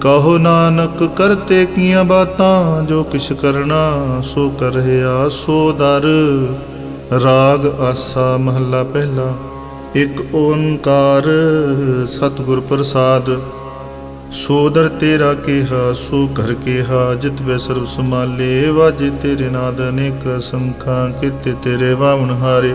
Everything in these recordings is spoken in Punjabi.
ਕਹੋ ਨਾਨਕ ਕਰਤੇ ਕੀਆਂ ਬਾਤਾਂ, ਜੋ ਕਿਛ ਕਰਨਾ ਸੋ ਕਰ ਰਿਹਾ ਸੋ ਦਰ। ਰਾਗ ਆਸਾ ਮਹੱਲਾ ਪਹਿਲਾ, ਇਕ ਓੰਕਾਰ ਸਤਿਗੁਰ ਪ੍ਰਸਾਦ। ਸੋਦਰ ਤੇਰਾ ਕਿਹਾ, ਸੋ ਕਰ ਕਿਹਾ, ਜਿਤ ਵੇ ਸਰਬ ਸਮਾਲੇ ਵਾਜੇ ਤੇਰੇ ਨਾਦ ਅਨੇਕ ਸੰਖਾਂ, ਕਿਤੇ ਤੇਰੇ ਵਾਵਣ ਹਾਰੇ।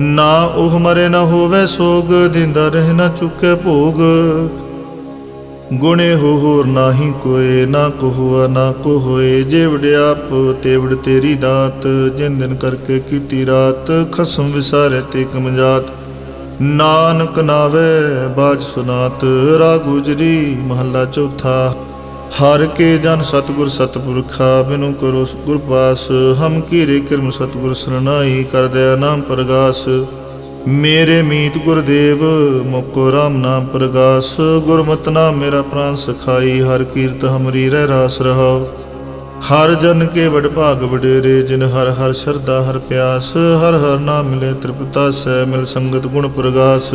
ਨਾ ਉਹ ਮਰੇ ਨਾ ਹੋਵੇ ਸੋਗ, ਦਿੰਦਾ ਰਹਿ ਨਾ ਚੁੱਕੇ ਭੋਗ। ਗੁਣੇ ਹੋ ਹੋਰ ਨਾਹੀ ਕੋਏ, ਨਾ ਕੋ ਨਾ ਕੋ ਹੋਏ ਜੇ ਵਡਿਆਪ ਤੇਵੜ ਤੇਰੀ ਦਾਤ, ਜਿਨ ਦਿਨ ਕਰਕੇ ਕੀਤੀ ਰਾਤ, ਖਸਮ ਵਿਸਾਰੇ ਤੇ ਕਮਜਾਤ ਨਾਨਕ ਨਾਵੇ ਬਾਜ ਸੁਨਾਤ, ਰਾਗ ਗੁਜਰੀ ਮਹੱਲਾ ਚੌਥਾ। ਹਰ ਕੇ ਜਨ ਸਤਗੁਰ ਸਤਪੁਰਖਾ ਬਿਨੂ ਕਰੋ ਗੁਰ ਪਾਸ। ਹਮ ਕੀਰੇ ਕਿਰਮ ਸਤਗੁਰ ਸਰਨਾਈ, ਕਰ ਦਇਆ ਨਾਮ ਪ੍ਰਗਾਸ। ਮੇਰੇ ਮੀਤ ਗੁਰਦੇਵ, ਮੁਕੋ ਰਾਮ ਨਾਮ ਪ੍ਰਗਾਸ। ਗੁਰਮਤਿ ਨਾਮ ਮੇਰਾ ਪ੍ਰਾਨ ਸਖਾਈ, ਹਰ ਕੀਰਤ ਹਮਰੀ ਰਹਿ ਰਾਸ ਰਹਾਓ ਹਰ ਜਨ ਕੇ ਵਡ ਭਾਗ ਵਡੇਰੇ, ਜਿਨ ਹਰ ਹਰ ਸ਼ਰਧਾ ਹਰ ਪਿਆਸ। ਹਰ ਹਰ ਨਾਮ ਮਿਲੇ ਤ੍ਰਿਪਤਾ ਸੈ ਮਿਲ ਸੰਗਤ ਗੁਣ ਪ੍ਰਗਾਸ।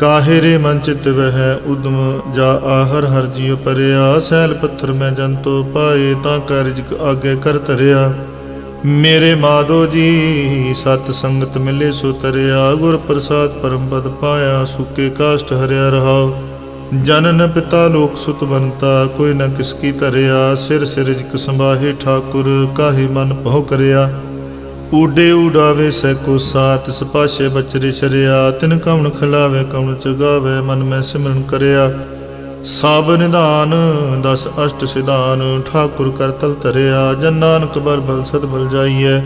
ਕਾਹੇ ਰੇ ਮਨ ਚਿਤ ਵਹਿ, ਉਦਮ ਜਾ ਆਹਰ ਹਰ ਜੀਉ ਪਰਿਆ। ਸੈਲ ਪੱਥਰ ਮੈਂ ਜੰਤੋ ਪਾਏ, ਤਾਂ ਕਾਰਜ ਆਗੇ ਕਰ ਧਰਿਆ। ਮੇਰੇ ਮਾਧੋ ਜੀ, ਸਤ ਸੰਗਤ ਮਿਲੇ ਸੋ ਤਰਿਆ। ਗੁਰ ਪ੍ਰਸਾਦ ਪਰਮ ਪਦ ਪਾਇਆ, ਸੁਕੇ ਕਾਸ਼ਟ ਹਰਿਆ ਰਹਾਉ। ਜਨਨ ਪਿਤਾ ਲੋਕ ਸੁਤ ਬੰਤਾ, ਕੋਈ ਨ ਕਿਸ ਕੀ ਧਰਿਆ। ਸਿਰ ਸਿਰ ਜਿਕ ਸੰਭਾਹੇ ਠਾਕੁਰ, ਕਾਹੇ ਮਨ ਭਉ ਕਰਿਆ। ਉਡੇ ਉਡਾਵੇ ਸੈ ਕੋ ਸਾਤ ਸਪਾਸ਼ੇ ਬਚਰੇ ਸ਼ਰਿਆ, ਤਿਨ ਕਵਣ ਖਿਲਾਵੇ, ਕਵਣ ਚਗਾਵੇ ਮਨ ਮੈਂ ਸਿਮਰਨ ਕਰਿਆ। ਸਾਬ ਨਿਧਾਨ, ਦਸ ਅਸ਼ਟ ਸਿਧਾਨ, ਠਾਕੁਰ ਕਰ ਤਲ ਧਰਿਆ। ਜਨ ਨਾਨਕ ਬਲ ਬਲ ਸਦ ਬਲ ਜਾਈਐ।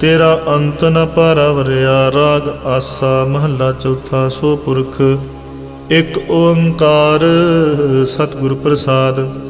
ਤੇਰਾ ਅੰਤ ਨ ਪਾਰਵਰਿਆ, ਰਾਗ ਆਸਾ ਮਹੱਲਾ ਚੌਥਾ, ਸੋ ਪੁਰਖ। ਇਕ ਓੰਕਾਰ ਸਤਿਗੁਰ ਪ੍ਰਸਾਦ।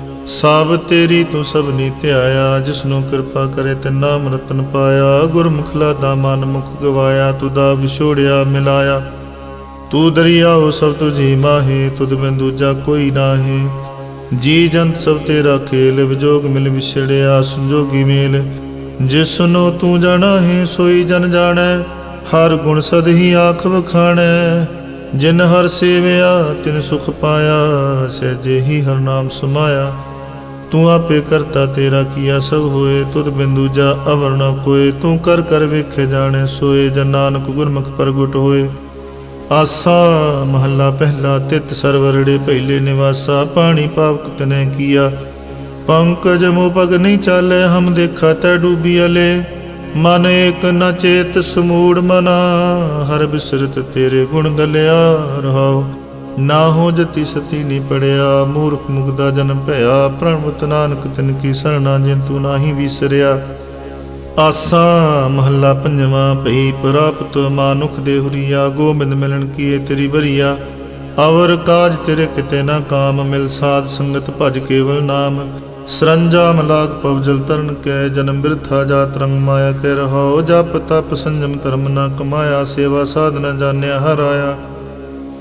ਸਭ ਤੇਰੀ ਤੂੰ ਸਭ ਨੀ ਧਿਆਇਆ, ਜਿਸਨੂੰ ਕਿਰਪਾ ਕਰੇ ਤੇ ਨਾਮ ਰਤਨ ਪਾਇਆ। ਗੁਰਮੁਖਲਾ ਦਾ ਮਨ ਮੁਖ ਗਵਾਇਆ ਤੁਦਾ ਵਿਛੋੜਿਆ ਮਿਲਾਇਆ। ਤੂੰ ਦਰਿਆ ਉਹ ਸਭ ਤੁਝੀ ਮਾਹੇ, ਤੁਧ ਬਿਨ ਦੂਜਾ ਕੋਈ ਨਾਹੀ। ਜੀ ਜੰਤ ਸਭ ਤੇਰਾ ਖੇਲ, ਵਿਜੋਗ ਮਿਲ ਵਿਛੜਿਆ ਸੰਜੋਗੀ ਮੇਲ। ਜਿਸ ਨੂੰ ਤੂੰ ਜਾਣਾ ਹੈ ਸੋਈ ਜਨ ਜਾਣੈ, ਹਰ ਗੁਣ ਸਦ ਹੀ ਆਖ ਵਖਾਣੈ। ਜਿਨ ਹਰ ਸੇਵਿਆ, ਤਿਨ ਸੁਖ ਪਾਇਆ, ਸਹਿਜੇ ਹੀ ਹਰ ਨਾਮ ਸਮਾਇਆ। ਤੂੰ ਆਪੇ ਕਰਤਾ ਤੇਰਾ ਕੀਆ ਸਭ ਹੋਏ? ਤੁਧ ਬਿੰਦੂ ਜਾ ਅਵਰ ਨ ਕੋਏ। ਤੂੰ ਕਰ ਕਰ ਵੇਖੇ ਜਾਣੇ ਸੋਏ, ਜਨ ਨਾਨਕ ਗੁਰਮੁਖ ਪ੍ਰਗਟ ਹੋਏ। ਆਸਾ ਮਹੱਲਾ ਪਹਿਲਾ, ਤਿਤ ਸਰਵਰੜੇ ਪਹਿਲੇ ਨਿਵਾਸਾ। ਪਾਣੀ ਪਾਵਕ ਤਨੇ ਕੀਆ। ਪੰਕਜ ਮੋ ਪਗ ਨਹੀਂ ਚਾਲੇ, ਹਮ ਦੇਖਾ ਤੈ ਡੂਬੀ ਅਲੇ। ਮਨ ਏਕ ਨ ਚੇਤ ਸਮੂੜ ਮਨਾ, ਹਰ ਬਿਸਰਤ ਤੇਰੇ ਗੁਣ ਗਲਿਆ ਰਹਾਉ ਨਾ ਹੋ ਜਤੀ ਸਤੀ ਨਹੀਂ ਪੜਿਆ, ਮੂਰਖ ਮੁਗਦਾ ਜਨਮ ਭਇਆ, ਪ੍ਰਣਵਤ ਨਾਨਕ ਤਿਨ ਕੀ ਸਰਣਾ ਜਿਨ ਤੂੰ ਨਾਹੀ ਵਿਸਰਿਆ। ਆਸਾ ਮਹੱਲਾ ਪੰਜਵਾਂ, ਭਈ ਪ੍ਰਾਪਤ ਮਾਨੁਖ ਦੇ ਹੁਰੀਆ, ਗੋਬਿੰਦ ਮਿਲਣ ਕੀਏ ਤੇਰੀ ਬਰੀਆ ਅਵਰ ਕਾਜ ਤੇਰੇ ਕਿਤੇ ਨਾ ਕਾਮ, ਮਿਲ ਸਾਧ ਸੰਗਤ ਭਜ ਕੇਵਲ ਨਾਮ। ਸਰੰਜਾ ਮਲਾਕ ਪਵਜਲ ਤਰਨ ਕੈ, ਜਨਮ ਬਿਰਥਾ ਜਾਤ ਰੰਗ ਮਾਇਆ ਕੇ ਰਹਾਉ। ਜਪ ਤਪ ਸੰਜਮ ਧਰਮ ਨਾ ਕਮਾਇਆ, ਸੇਵਾ ਸਾਧ ਨ ਜਾਣਿਆ ਹਰਾਇਆ।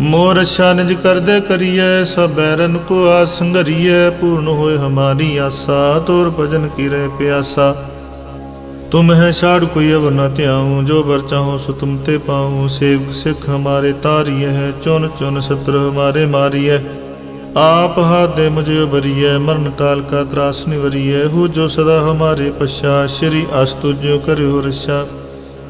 ਮੋਰ ਸ਼ਾਨਜ ਕਰਦੇ ਕਰੀਐ, ਸਭ ਬੈਰਨ ਕੋ ਆਸੰਗਰੀਐ ਪੂਰਨ ਹੋਏ ਹਮਾਰੀ ਆਸਾ, ਤੋਰ ਭਜਨ ਕੀਰੇ ਪਿਆਸਾ। ਤੁਮ ਹੈ ਛਾੜ ਕੋਈ ਅਵ ਨ ਧਿਆਉ, ਜੋ ਬਰ ਚਾਹੋ ਸੋ ਤੁਮ ਤੇ ਪਾਉ। ਸੇਵਕ ਸਿੱਖ ਹਮਾਰੇ ਤਾਰੀਐ ਹੈ ਚੁਨ ਚੁਨ ਸਤਰ ਹਮਾਰੇ ਮਾਰੀਐ। ਆਪ ਹਾਦੇ ਮੁਝੇ ਬਰੀਐ ਮਰਨ ਕਾਲ ਕਾ ਤਰਾਸ ਨਿਵਰੀਐ। ਹੋ ਜੋ ਸਦਾ ਹਮਾਰੇ ਪਛਾ, ਸ਼੍ਰੀ ਅਸਤੁਜ ਕਰਿਓ ਰਸ਼ਾ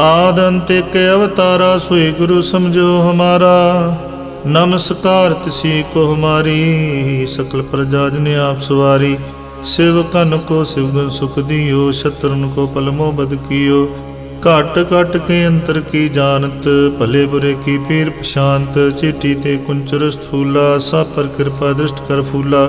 ਆਦ ਅੰਤਿਕ ਅਵਤਾਰਾ ਸੋਈ ਗੁਰੂ ਸਮਝੋ ਹਮਾਰਾ। ਨਮਸਕਾਰ ਤਿਸੀ ਕੋ ਹਮਾਰੀ, ਸਕਲ ਪ੍ਰਜਾਜ ਨੇ ਆਪ ਸਵਾਰੀ। ਸ਼ਿਵ ਸਿਵਕਨ ਕੋ ਸਿਵਗਨ ਸੁਖ ਦਿਓ, ਸ਼ਤਰਨ ਕੋ ਪਲਮੋ ਬਦ ਕੀਓ। ਘਟ ਘਟ ਕੇ ਅੰਤਰ ਕੀ ਜਾਣਤ, ਭਲੇ ਬੁਰੇ ਕੀ ਪੀਰ ਪਸ਼ਾਂਤ ਚਿੱਟੀ ਤੇ ਕੁੰਚਰ ਸਥੂਲਾ ਸਭ ਪਰ ਕਿਰਪਾ ਦ੍ਰਿਸ਼ਟ ਕਰ ਫੂਲਾ।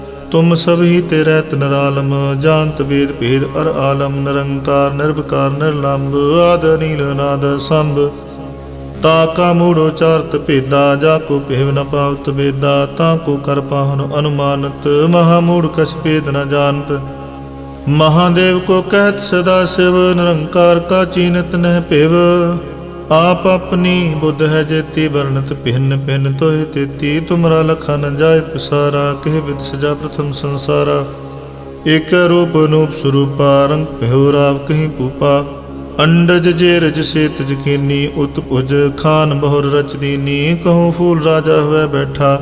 ਤੁਮ ਸਭ ਹੀ ਤੇ ਰਹਿਤ ਨਰਾਲਮ, ਜਾਣਤ ਵੇਦ ਭੇਦ ਅਰ ਆਲਮ, ਨਿਰੰਕਾਰ ਨਿਰਭਕਾਰ ਨਿਰਲੰਭ ਆਦ ਨੀਲ ਨਾਦ ਸੰਭ। ਤਾ ਕਾ ਮੂੜੋ ਚਾਰਤ ਭੇਦਾ, ਜਾ ਕੋ ਭੇਵ ਨ ਪਾਵਤ ਵੇਦਾ, ਤਾ ਕੋ ਕਰ ਪਾਹਨ ਅਨੁਮਾਨਤ, ਮਹਾ ਮੂੜ ਕਛ ਭੇਦ ਨ ਜਾਣਤ। ਮਹਾਦੇਵ ਕੋ ਕਹਿਤ ਸਦਾ ਸਿਵ, ਨਿਰੰਕਾਰ ਕਾ ਚੀਨਤ ਨਹਿ ਭੇਵ। ਆਪ ਆਪਣੀ ਬੁੱਧ ਹੈ ਜੇਤੀ ਵਰਣਤ ਭਿੰਨ ਭਿੰਨ ਤੋਹਿ ਤੇਤੀ। ਤੁਮਰਾ ਲਖਾ ਨ ਜਾਏ ਪਸਾਰਾ, ਕਹਿ ਵਿਦ ਸਜਾ ਪ੍ਰਥਮ ਸੰਸਾਰਾ। ਏਕ ਰੂਪ ਅਨੂਪ ਸਰੂਪਾ, ਰੰਗ ਭਇਓ ਰਾਵ ਕਹੀਂ ਪੂਪਾ ਅੰਡਜ ਜੇ ਰਜ ਸੇਤ ਜਕੀਨੀ ਉਤ ਭੁਜ ਖਾਨ ਬਹੁਰ ਰਚ ਦੀਨੀ। ਕਹੂੰ ਫੂਲ ਰਾਜਾ ਹੋਇ ਬੈਠਾ,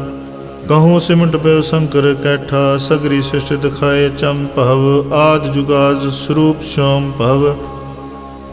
ਕਹੂੰ ਸਿਮਟ ਪਇਓ ਸ਼ੰਕਰ ਕੈਠਾ। ਸਗਰੀ ਸ੍ਰਿਸ਼ਟ ਦਿਖਾਏ ਚੰਮ ਭਵ, ਆਦ ਜੁਗਾਜ ਸਰੂਪ ਸ਼ੋਮ ਭਵ।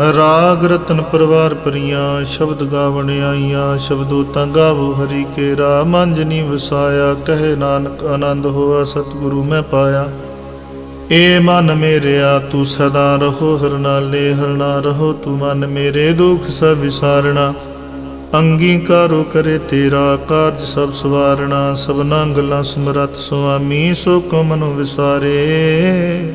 ਰਾਗ ਰਤਨ ਪਰਵਾਰ ਪਰੀਆਂ, ਸ਼ਬਦ ਗਾਵਣ ਆਈਆਂ, ਸ਼ਬਦੋ ਤਾਂ ਗਾਵੋ ਹਰੀ ਕੇ ਰਾ ਮੰਜਨੀ ਵਸਾਇਆ, ਕਹੇ ਨਾਨਕ ਆਨੰਦ ਹੋਆ, ਸਤਿਗੁਰੂ ਮੈਂ ਪਾਇਆ। ਏ ਮਨ ਮੇਰਿਆ, ਤੂੰ ਸਦਾ ਰਹੋ, ਹਰ ਨਾਲੇ ਹਰ ਰਹੋ, ਤੂੰ ਮਨ ਮੇਰੇ ਦੁਖ ਸਭ ਵਿਸਾਰਣਾ। ਅੰਗੀਕਾਰੋ ਕਰੇ ਤੇਰਾ, ਕਾਰਜ ਸਭ ਸਵਾਰਣਾ, ਸਭਨਾ ਗੱਲਾਂ ਸਮਰਤ ਸੁਆਮੀ, ਸੋ ਕੋ ਵਿਸਾਰੇ।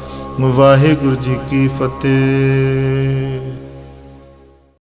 ਵਾਹਿਗੁਰੂ ਜੀ ਕੀ ਫਤਿਹ।